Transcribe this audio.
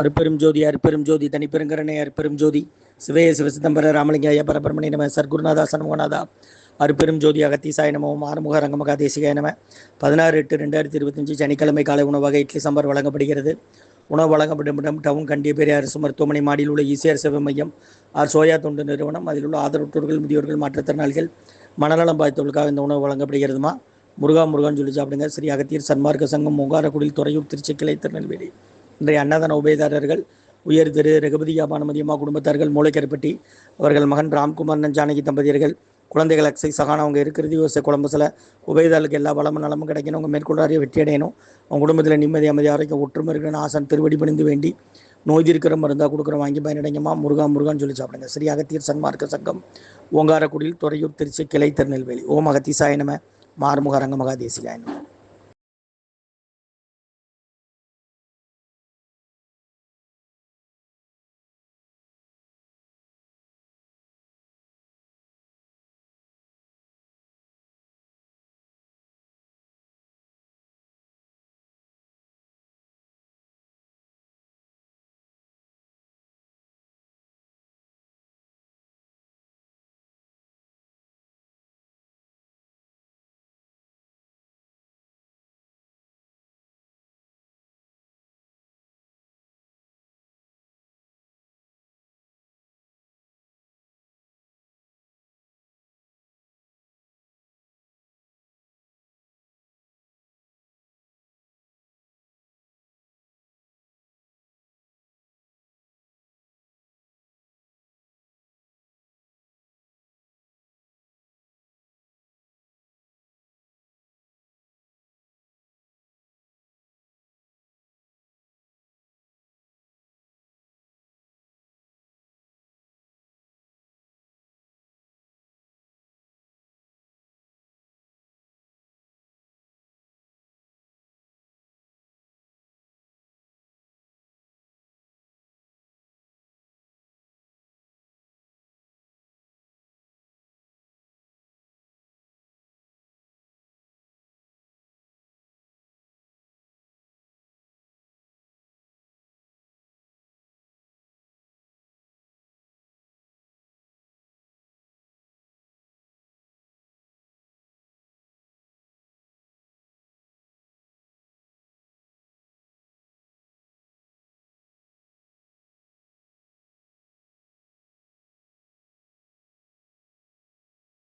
அருப்பெரும் ஜோதி அருப்பெரும் ஜோதி தனிப்பெருங்கரணை அருப்பெரும் ஜோதி. சிவய சிவசிதம்பர ஐயா பரபரமணி நம சர்க்குருநாதா சண்முகநாதா. அருப்பெரும் ஜோதி அகத்தீசாய நமவும் ஆறுமுக ரங்கமகா தேசிகாய நம. பதினாறு எட்டு ரெண்டாயிரத்தி இருபத்தஞ்சு சனிக்கிழமை காலை உணவாக இட்லி சாம்பார் வழங்கப்படுகிறது. உணவு வழங்கப்படும் இடம் டவுன் கண்டிய பெரிய அரசு மருத்துவமனை மாடியில் உள்ள இசிஆர் சேவை மையம். ஆர் சோயா தொண்டு நிறுவனம். அதில் உள்ள ஆதரவற்றோர்கள் முதியோர்கள் மாற்றுத்திறனாளிகள் மனநலம் பாதித்தவர்களுக்காக இந்த உணவு வழங்கப்படுகிறதுமா? முருகா முருகான்னு சொல்லி சாப்பிடுங்க. ஸ்ரீ அகத்தியர் சன்மார்க்க சங்கம் முகாரக்குடியில் துறையூர் திருச்சி கிளை திருநெல்வேலி. இன்றைய அன்னதான உபயதாரர்கள் உயர் திரு ரகுபதி பானுமதியம்மா குடும்பத்தார்கள் மூளைக்கருப்பட்டி அவர்கள் மகன் ராம்குமார் ஜானகி தம்பதியர்கள் குழந்தைகள் அக்ஸை சகான அவங்க இருக்கிறது யோசை குழம்புசில் உபயதாளுக்கு எல்லா வளமும் நலமும் கிடைக்கணும் அவங்க மேற்கொள்ளாரிய வெற்றி அடையணும். அவங்க குடும்பத்தில் நிம்மதி அமைதி ஆரோக்கியம் ஒற்றுமை இருக்கணும் ஆசன் திருவடி பணிந்து வேண்டி நோய் இருக்கிற மருந்தாக கொடுக்குற வாங்கி பயனடைங்கம்மா முருகா முருகான்னு சொல்லி சாப்பிடுங்க. ஸ்ரீ அகத்தியர் சன்மார்க்க சங்கம் ஓங்காரக்குடியில் துறையூர் திருச்சி கிளை திருநெல்வேலி. ஓம் அகத்தீசாய நம மாறுமுக